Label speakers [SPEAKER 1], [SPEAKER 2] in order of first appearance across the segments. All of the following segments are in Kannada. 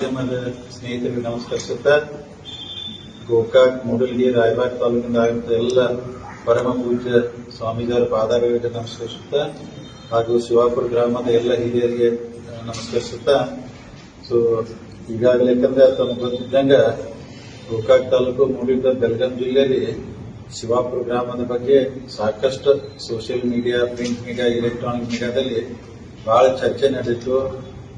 [SPEAKER 1] ಸ್ನೇಹಿತರಿಗೆ ನಮಸ್ಕರಿಸುತ್ತಾ ಗೋಕಾಕ್ ಮೂಡಲಗಿ ರಾಯಬಾಗ್ ತಾಲೂಕಿನ ಆಗಿರುವಂತಹ ಎಲ್ಲ ಪರಮ ಪೂಜ್ಯ ಸ್ವಾಮೀಜಿಯವರ ಪಾದಾರಗಳಿಗೆ ನಮಸ್ಕರಿಸುತ್ತಾ ಹಾಗೂ ಶಿವಾಪುರ ಗ್ರಾಮದ ಎಲ್ಲ ಹಿರಿಯರಿಗೆ ನಮಸ್ಕರಿಸುತ್ತ ಸೊ ಈಗಾಗಲೇ ಯಾಕಂದ್ರೆ ತಮ್ಗೆ ಗೊತ್ತಿದ್ದಂಗ ಗೋಕಾಕ್ ತಾಲೂಕು ಮೂಡಿದ ಬೆಳಗಾಂ ಜಿಲ್ಲೆಯಲ್ಲಿ ಶಿವಾಪುರ ಗ್ರಾಮದ ಬಗ್ಗೆ ಸಾಕಷ್ಟು social media print media electronic ಮೀಡಿಯಾದಲ್ಲಿ ಬಹಳ ಚರ್ಚೆ ನಡೆಯಿತು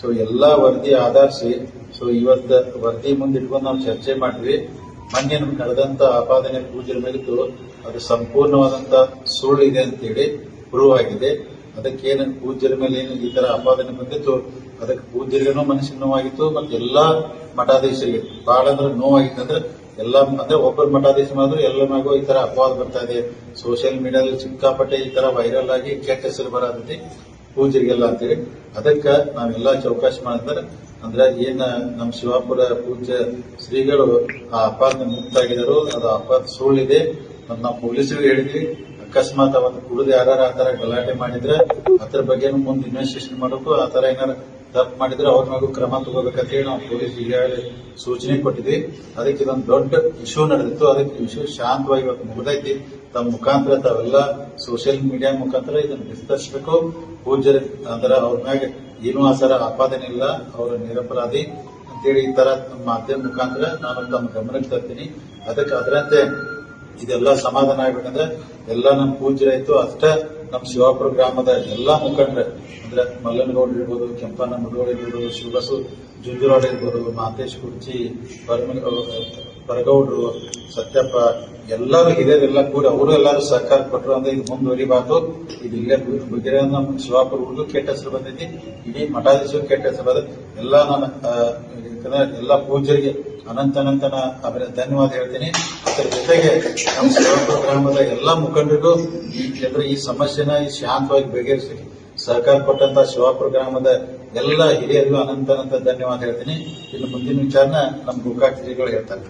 [SPEAKER 1] ಸೊ ಎಲ್ಲ ವರದಿ ಆಧರಿಸಿ ಸೊ ಇವತ್ತು ವರದಿ ಮುಂದೆ ಇಟ್ಕೊಂಡು ನಾವು ಚರ್ಚೆ ಮಾಡಿದ್ವಿ ಮೊನ್ನೆ ನಮ್ಗೆ ನಡೆದಂತ ಆಪಾದನೆ ಪೂಜೆ ಮೇಲಿದ್ದು ಅದು ಸಂಪೂರ್ಣವಾದಂತ ಸುಳ್ಳು ಇದೆ ಅಂತೇಳಿ ಪ್ರೂವ್ ಆಗಿದೆ. ಅದಕ್ಕೆ ಪೂಜ್ಯರ ಮೇಲೆ ಏನು ಈ ತರ ಆಪಾದನೆ ಬಂದಿತ್ತು, ಅದಕ್ಕೆ ಪೂಜ್ಯರಿಗೂ ಮನಸ್ಸಿಗೆ ನೋವಾಗಿತ್ತು, ಮತ್ತೆ ಎಲ್ಲಾ ಮಠಾಧೀಶರಿಗೆ ಬಹಳ ಅಂದ್ರೆ ನೋವಾಗಿತ್ತು. ಅಂದ್ರೆ ಎಲ್ಲ, ಅಂದ್ರೆ ಒಬ್ಬರು ಮಠಾಧೀಶ ಮಾಡಿದ್ರು ಎಲ್ಲ ಮಗು ಈ ತರ ಅಪವಾದ ಬರ್ತಾ ಇದೆ. ಸೋಷಿಯಲ್ ಮೀಡಿಯಾದಲ್ಲಿ ಸಿಕ್ಕಾಪಟ್ಟೆ ಈ ತರ ವೈರಲ್ ಆಗಿ ಕೆಟ್ಟ ಹೆಸರು ಬರತೈತಿ ಪೂಜೆರಿಗೆಲ್ಲ ಅಂತೇಳಿ ಅದಕ್ಕ ನಾವೆಲ್ಲ ಚೌಕಾಶಿ ಮಾಡಿದ್ರೆ ಅಂದ್ರೆ ಏನ ನಮ್ಮ ಶಿವಾಪುರ ಪೂಜೆ ಶ್ರೀಗಳು ಆ ಮುಕ್ತ ಮುಕ್ತಾಗಿದರು ಅದು ಅಪಾತ ಸುಳ್ಳಿದೆ. ಮತ್ತು ನಾವು ಪೊಲೀಸರಿಗೆ ಹೇಳಿದ್ವಿ. ಅಕಸ್ಮಾತ್ ಅವತ್ತು ಕುಡಿದು ಯಾರು ಆತರ ತರ ಗಲಾಟೆ ಮಾಡಿದ್ರೆ, ಅದ್ರ ಬಗ್ಗೆ ಮುಂದೆ ಇನ್ವೆಸ್ಟಿಗೇಷನ್ ಮಾಡೋಕು ಆ ತರ ಏನಾರ ತಪ್ಪು ಮಾಡಿದ್ರೆ ಅವ್ರ ಮಗು ಕ್ರಮ ತಗೋಬೇಕಂತ ಹೇಳಿ ನಾವು ಪೊಲೀಸ್ ಈಗಾಗಲೇ ಸೂಚನೆ ಕೊಟ್ಟಿದ್ವಿ. ಅದಕ್ಕೆ ಇದೊಂದು ದೊಡ್ಡ ಇಶ್ಯೂ ನಡೆದಿತ್ತು. ಅದಕ್ಕೆ ಇಶ್ಯೂ ಶಾಂತವಾಗಿ ಇವತ್ತು ಮುಗಿದೈತಿ. ತಮ್ಮ ಮುಖಾಂತರ ತಾವೆಲ್ಲ ಸೋಷಿಯಲ್ ಮೀಡಿಯಾ ಮುಖಾಂತರ ಇದನ್ನು ವಿಸ್ತರಿಸಬೇಕು ಪೂಜ್ಯರ ಅಂದ್ರೆ ಅವ್ರ ಮ್ಯಾಗೆ ಏನೂ ಆ ಸರ ಆಪಾದನೆ ಇಲ್ಲ. ಅವರ ನಿರಪರಾಧಿ ಅಂತೇಳಿ ಈ ತರ ಮಾಧ್ಯಮ ಮುಖಾಂತರ ನಾನು ತಮ್ಮ ಗಮನಕ್ಕೆ ತರ್ತೀನಿ. ಅದಕ್ಕೆ ಅದರಂತೆ ಇದೆಲ್ಲ ಸಮಾಧಾನ ಆಗ್ಬೇಕಂದ್ರೆ ಎಲ್ಲ ನಮ್ಮ ಪೂಜ್ಯರಾಯ್ತು ಅಷ್ಟೇ ನಮ್ಮ ಶಿವಾಪುರ ಗ್ರಾಮದ ಎಲ್ಲಾ ಮುಖಂಡ್ರೆ. ಅಂದ್ರೆ ಮಲ್ಲನಗೌಡ ಇರ್ಬೋದು ಕೆಂಪನ ಮುಡೋಳ ಇರ್ಬೋದು, ಶಿವಬಸು ಜುಂಜುರಾಡ್ ಇರ್ಬೋದು, ಮಾತೇಶ್ ಕುರ್ಚಿ ಪರಗೌಡ್ರು ಸತ್ಯಪ್ಪ, ಎಲ್ಲರೂ ಹಿರಿಯರೆಲ್ಲ ಕೂಡ ಅವರು ಎಲ್ಲರೂ ಸಹಕಾರ ಕೊಟ್ಟರು ಅಂದ್ರೆ ಇದು ಮುಂದುವರಿಬಾರ್ದು. ಇದು ಇಲ್ಲೇ ಬಗೆರೆ ನಮ್ಮ ಶಿವಾಪುರ ಕೆಟ್ಟ ಹೆಸರು ಬಂದೈತಿ. ಇಡೀ ಮಠಾಧೀಶರು ಕೆಟ್ಟ ಹೆಸರು ಬಂದ ಎಲ್ಲ ನನ್ನ ಎಲ್ಲ ಪೂಜರಿಗೆ ಅನಂತ ಅನಂತನ ಅವರ ಧನ್ಯವಾದ ಹೇಳ್ತೀನಿ. ಅದರ ಜೊತೆಗೆ ನಮ್ಮ ಶಿವಾಪುರ ಗ್ರಾಮದ ಎಲ್ಲಾ ಮುಖಂಡರಿಗೂ ಈ ಜನರು ಈ ಸಮಸ್ಯೆನ ಶಾಂತವಾಗಿ ಬಗೆಹರಿಸಲಿಕ್ಕೆ ಸಹಕಾರ ಕೊಟ್ಟಂತ ಶಿವಾಪುರ ಗ್ರಾಮದ ಎಲ್ಲ ಹಿರಿಯರಿಗೂ ಅನಂತ ಅನಂತ ಧನ್ಯವಾದ ಹೇಳ್ತೀನಿ. ಇನ್ನು ಮುಂದಿನ ವಿಚಾರನ ನಮ್ಮ ಗೋಕಾಕ್ ಹೇಳ್ತಾರೆ.